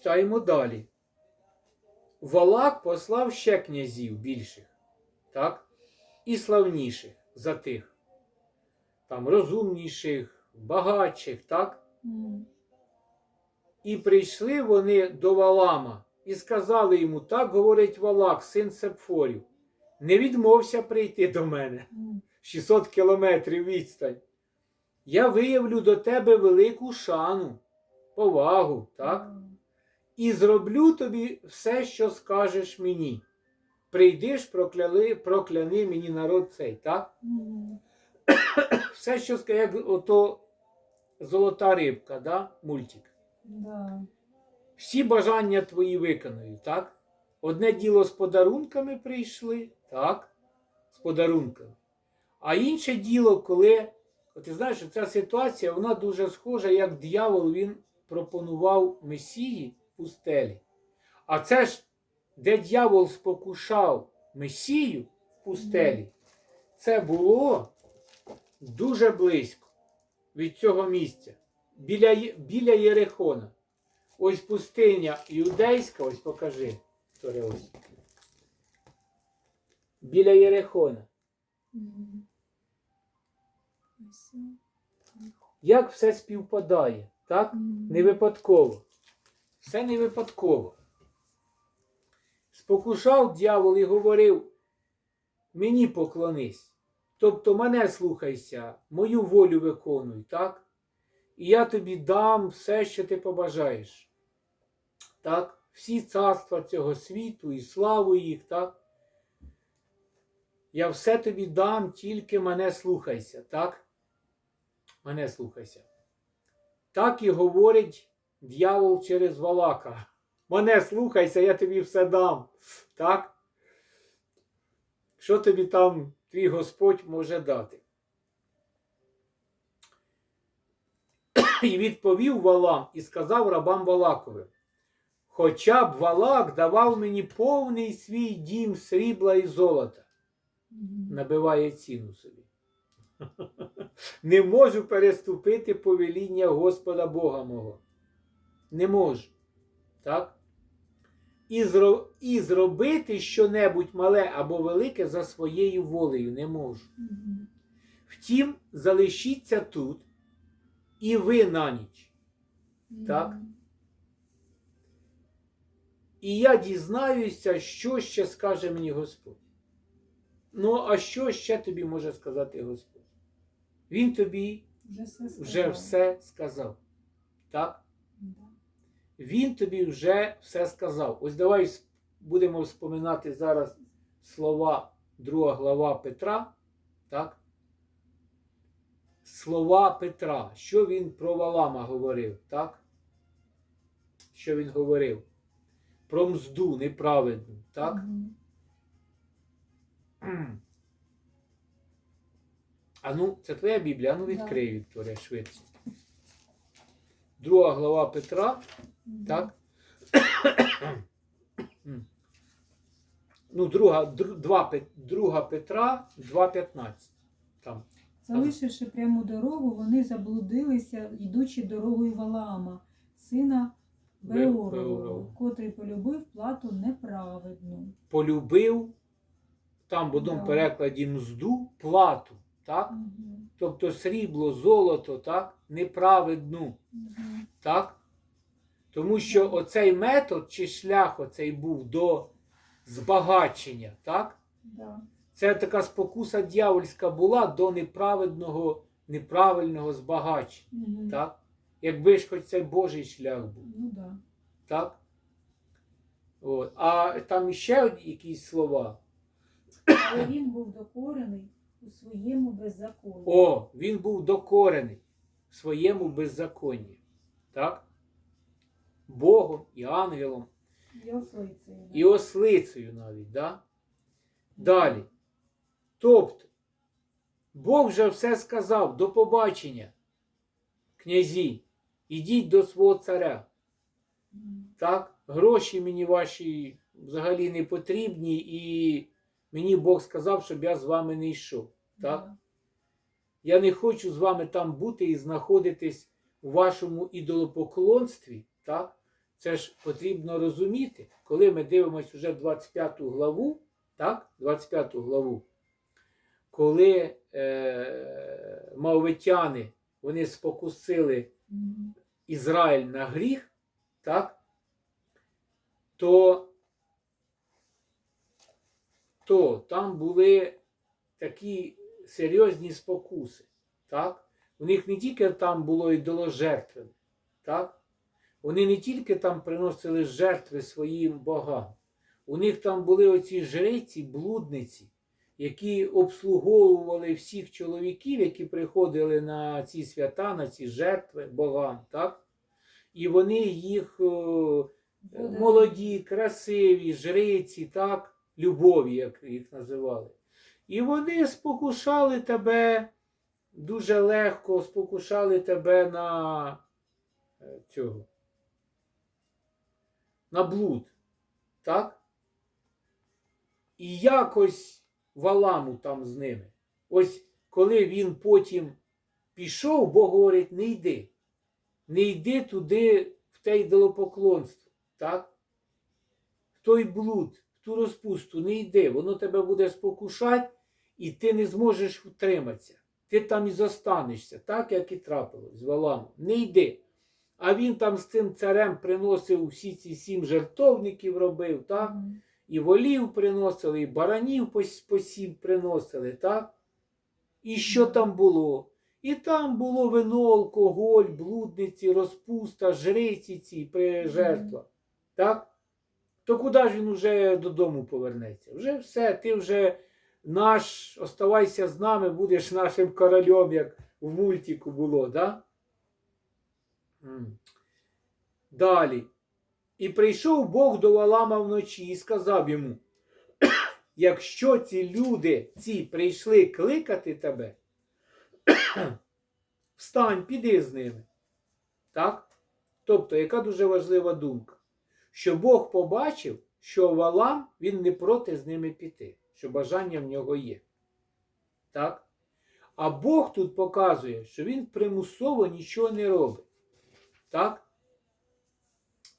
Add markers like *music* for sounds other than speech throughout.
читаємо далі. Валак послав ще князів більших, так? І славніших за тих, там розумніших, багатших, так? І прийшли вони до Валама і сказали йому: так говорить Валак, син Сепфорів, не відмовся прийти до мене. 600 кілометрів відстань. Я виявлю до тебе велику шану, повагу, так? І зроблю тобі все, що скажеш мені. Прийдиш, прокляли, прокляни мені народ цей, так? М. Все, що скаже, як ото золота рибка, да? мультик. Да. Всі бажання твої виконую, так? Одне діло з подарунками прийшли, так? З подарунками. А інше діло, коли, от ти знаєш, ця ситуація, вона дуже схожа, як диявол він пропонував Месії в пустелі. А це ж, де дьявол спокушав Месію в пустелі, це було дуже близько від цього місця, біля, біля Єрихона. Ось пустиня юдейська, ось покажи. Ось. Біля Єрихона. Як все співпадає, так? Не випадково. Все не випадково. Спокушав дьявол і говорив: мені поклонись. Тобто мене слухайся, мою волю виконуй, так? І я тобі дам все, що ти побажаєш. Так? Всі царства цього світу і славу їх, так? Я все тобі дам, тільки мене слухайся, так? Мене слухайся. Так і говорить дьявол через Валака. Мене слухайся, я тобі все дам. Так? Що тобі там твій Господь може дати? І відповів Валам і сказав рабам Валаковим. Хоча б Валак давав мені повний свій дім срібла і золота, набиває ціну собі. *laughs* Не можу переступити повеління Господа Бога мого. Не можу. Так? І, зро... і зробити щонебудь мале або велике за своєю волею не можу. Втім, залишіться тут, і ви на ніч. Так. І я дізнаюся, що ще скаже мені Господь. Ну, а що ще тобі може сказати Господь? Він тобі Вже все вже все сказав. Так? Він тобі вже все сказав. Ось давай будемо вспоминати зараз слова друга глава Петра. Так? Слова Петра. Що він про Валама говорив? Так? Що він говорив? Про мзду неправедну. Так? Мгм. А ну, це твоя Біблія, а ну відкрий, Вікторія, швидше. Друга глава Петра. Так? ну, друга, дру, два, друга Петра 2.15. Там. Залишивши пряму дорогу, вони заблудилися, йдучи дорогою Валаама, сина Бе- Беорового, котрий полюбив плату неправедну. Полюбив, там в одному перекладі мзду, плату. Так? Мгм. Тобто срібло, золото, так? неправедну. Мгм. Так? Тому що оцей метод чи шлях оцей був до збагачення, так? Да. Це така спокуса дьявольська була до неправедного, неправильного збагачення. Мгм. Так? Якби ж хоч це Божий шлях був. Ну да. Так? От. А там ще якісь слова. Але він був докорений у своєму беззаконні. О, він був докорений в своєму беззаконні. Так? Богом і ангелом, І ослицею. і ослицею навіть. Да? Далі. Тобто, Бог вже все сказав, до побачення, князі, ідіть до свого царя. Так, гроші мені ваші взагалі не потрібні, і мені Бог сказав, щоб я з вами не йшов. Так? Я не хочу з вами там бути і знаходитись у вашому ідолопоклонстві. Так? Це ж потрібно розуміти, коли ми дивимося вже 25 главу, так? 25 главу, коли е, мавитяни вони спокусили Ізраїль на гріх, так? То, то там були такі серйозні спокуси. Так? У них не тільки там було ідоложертви, так? Вони не тільки там приносили жертви своїм богам. У них там були оці жриці, блудниці, які обслуговували всіх чоловіків, які приходили на ці свята, на ці жертви богам. Так? І вони їх е, Буде- молоді, красиві, жриці, так, любові, як їх називали. І вони спокушали тебе дуже легко, спокушали тебе на е, цього. На блуд. Так? І якось Валаму там з ними. Ось коли він потім пішов, Бог говорить, не йди. Не йди туди в те ідолопоклонство. Так? В той блуд, в ту розпусту, не йди. Воно тебе буде спокушати, і ти не зможеш втриматися. Ти там і зостанешся, так як і трапилось з Валамом. Не йди. А він там з цим царем приносив всі ці сім жертовників робив, так? І волів приносили, і баранів по, сім приносили, так? І що там було? І там було вино, алкоголь, блудниці, розпуста, жриці ці при Мгм. жертвах. Так? То куди ж він уже додому повернеться? Вже все, ти вже наш, оставайся з нами, будеш нашим королем, як в мультику було, да? Далі. І прийшов Бог до Валама вночі і сказав йому: *coughs* якщо ці люди ці прийшли кликати тебе, *coughs* встань, піди з ними. Так? Тобто, яка дуже важлива думка, що Бог побачив, що Валам він не проти з ними піти, що бажання в нього є. Так? А Бог тут показує, що він примусово нічого не робить. Так?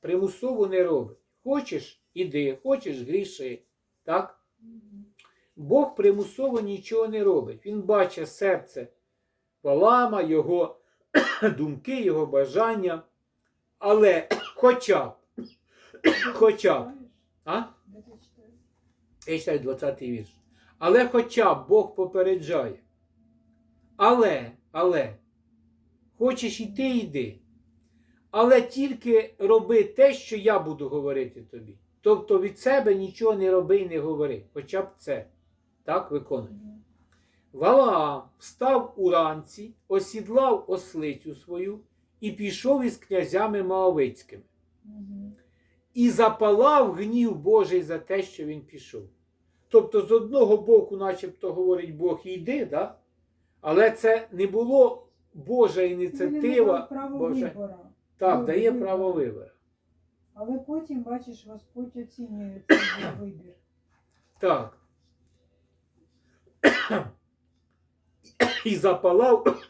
Примусово не робить. Хочеш іди, хочеш гріши. Так? Бог примусово нічого не робить. Він бачить серце Валама, його *coughs* думки, його бажання. Але *coughs* хоча б, *coughs* хоча б, а? Я читаю 20 вірш. Але хоча б Бог попереджає. Але, але, хочеш іти, йди. Але тільки роби те, що я буду говорити тобі. Тобто від себе нічого не роби і не говори. Хоча б це. Так виконуй. Валаам встав уранці, осідлав ослицю свою і пішов із князями Моавицькими. Мгм. І запалав гнів Божий за те, що він пішов. Тобто, з одного боку, начебто, говорить Бог, йди, да? але це не було Божа Він не ініціатива. Божа. Так, Ну, дає право вибору. Але потім, бачиш, Господь оцінює цей вибір. Так. І запалав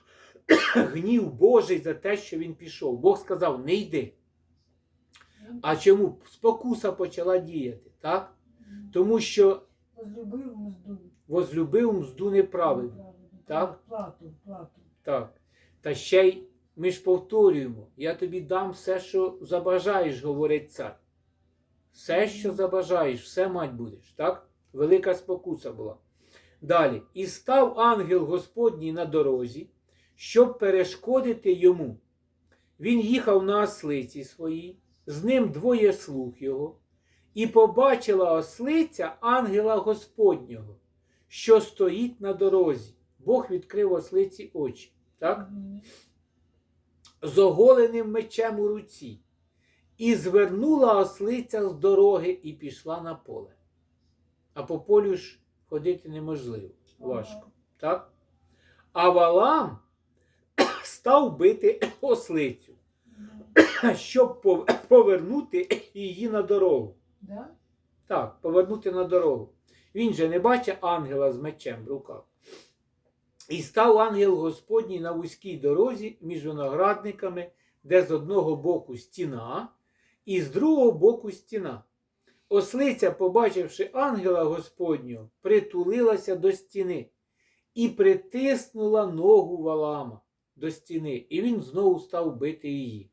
гнів Божий за те, що він пішов. Бог сказав: не йди. А чому? Спокуса почала діяти, так? Тому що Возлюбив мзду. возлюбив мзду неправильно. Неправильно. Так? Плату, плату. Так. Та ще й ми ж повторюємо: я тобі дам все, що забажаєш, говорить цар. Все, що забажаєш, все мать будеш. Так? Велика спокуса була. Далі. І став ангел Господній на дорозі, щоб перешкодити йому. Він їхав на ослиці своїй, з ним двоє слуг його, і побачила ослиця ангела Господнього, що стоїть на дорозі. Бог відкрив ослиці очі, так? З оголеним мечем у руці. І звернула ослиця з дороги і пішла на поле. А по полю ж ходити неможливо, важко. Так? А Валам *coughs* став бити *coughs* ослицю, *coughs* щоб повернути її на дорогу. Так, повернути на дорогу. Він же не бачить ангела з мечем в руках. І став ангел Господній на вузькій дорозі між виноградниками, де з одного боку стіна, і з другого боку стіна. Ослиця, побачивши ангела Господнього, притулилася до стіни і притиснула ногу Валаама до стіни, і він знову став бити її.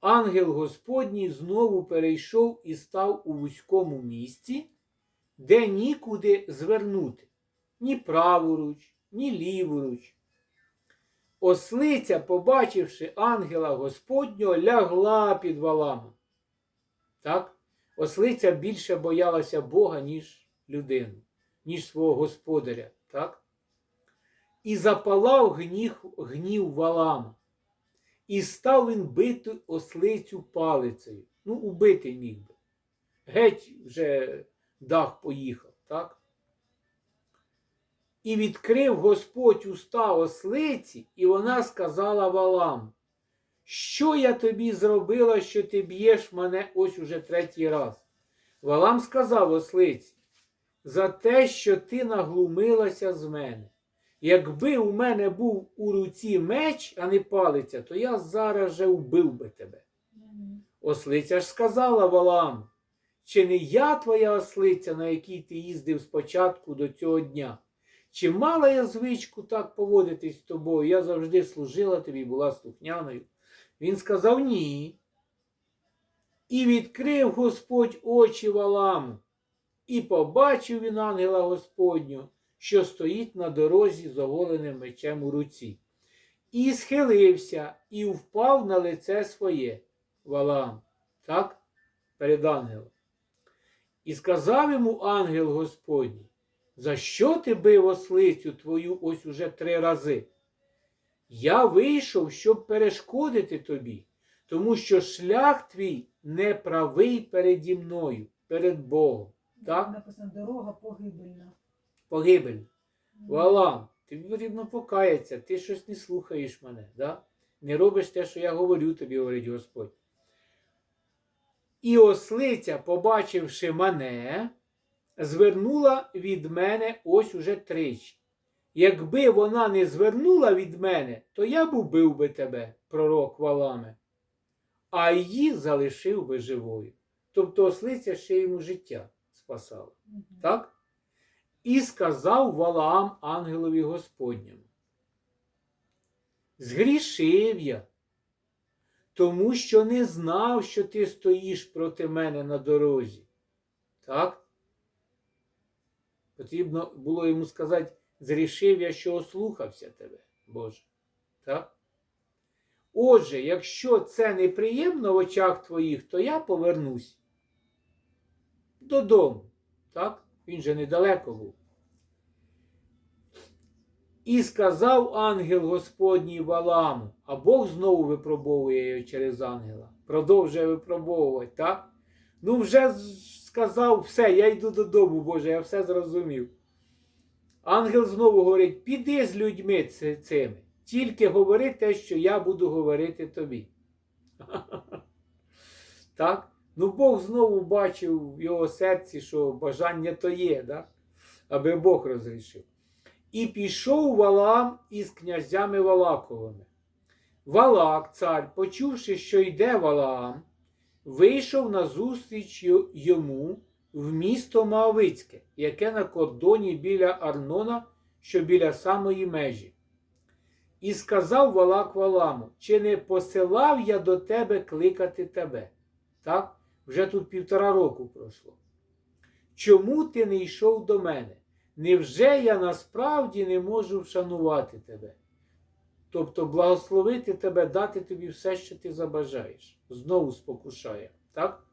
Ангел Господній знову перейшов і став у вузькому місці, де нікуди звернути ні праворуч, ні ліворуч. Ослиця, побачивши ангела Господнього, лягла під валами. Так? Ослиця більше боялася Бога, ніж людину, ніж свого господаря. Так? І запалав гнів, гнів валама. І став він бити ослицю палицею. Ну, убити міг би. Геть вже дах поїхав, так? І відкрив Господь уста ослиці, і вона сказала Валам, що я тобі зробила, що ти б'єш мене ось уже третій раз. Валам сказав ослиці, за те, що ти наглумилася з мене. Якби у мене був у руці меч, а не палиця, то я зараз же вбив би тебе. Ослиця ж сказала Валам, чи не я твоя ослиця, на якій ти їздив спочатку до цього дня? Чи мала я звичку так поводитись з тобою? Я завжди служила тобі, була слухняною. Він сказав ні. І відкрив Господь очі Валаму, і побачив він ангела Господнього, що стоїть на дорозі з оголеним мечем у руці. І схилився, і впав на лице своє Валам, так, перед ангелом. І сказав йому ангел Господній, за що ти бив ослицю твою ось уже три рази? Я вийшов, щоб перешкодити тобі, тому що шлях твій неправий переді мною, перед Богом. Так? Написано дорога погибельна. Погибель. Валам, тобі потрібно покаятися, ти щось не слухаєш мене, да? не робиш те, що я говорю тобі, говорить Господь. І ослиця, побачивши мене, звернула від мене ось уже тричі. Якби вона не звернула від мене, то я б убив би тебе, пророк Валаме, а її залишив би живою. Тобто ослиця ще йому життя спасала. Мгм. Так? І сказав Валаам ангелові Господньому. Згрішив я, тому що не знав, що ти стоїш проти мене на дорозі. Так? Потрібно було йому сказати, зрішив я, що ослухався тебе, Боже. Так? Отже, якщо це неприємно в очах твоїх, то я повернусь додому. Так? Він же недалеко був. І сказав ангел Господній Валаму, а Бог знову випробовує його через ангела. Продовжує випробовувати, так? Ну, вже сказав, все, я йду додому, Боже, я все зрозумів. Ангел знову говорить: піди з людьми цими, тільки говори те, що я буду говорити тобі. *laughs* Так? Ну, Бог знову бачив в його серці, що бажання то є, да? аби Бог розрішив. І пішов Валаам із князями Валаковими. Валак, цар, почувши, що йде Валаам, вийшов назустріч йому в місто Моавицьке, яке на кордоні біля Арнона, що біля самої межі. І сказав Валак Валаму, чи не посилав я до тебе кликати тебе? Так? Вже тут півтора року пройшло. Чому ти не йшов до мене? Невже я насправді не можу вшанувати тебе? Тобто благословити тебе, дати тобі все, що ти забажаєш. Знову спокушає. Так?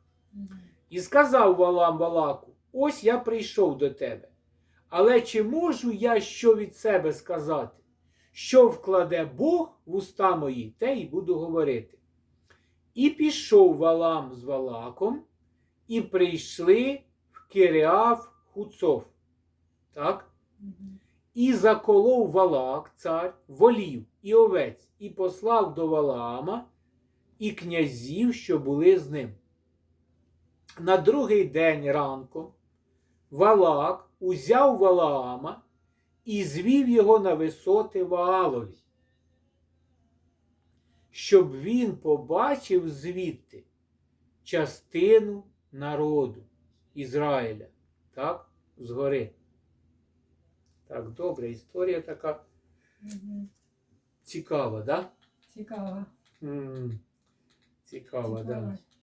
І сказав Валам Валаку: ось я прийшов до тебе. Але чи можу я що від себе сказати? Що вкладе Бог в уста мої, те й буду говорити. І пішов Валам з Валаком, і прийшли в Киріаф Хуцов. Так? Мгм. І заколов Валак, цар, волів і овець, і послав до Валаама і князів, що були з ним. На другий день ранком Валак узяв Валаама і звів його на висоти Ваалові, щоб він побачив звідти, частину народу Ізраїля. Так? Згори. Так, добре, історія така Угу. цікава? Цікаво. Да? М, Цікава, так. Да.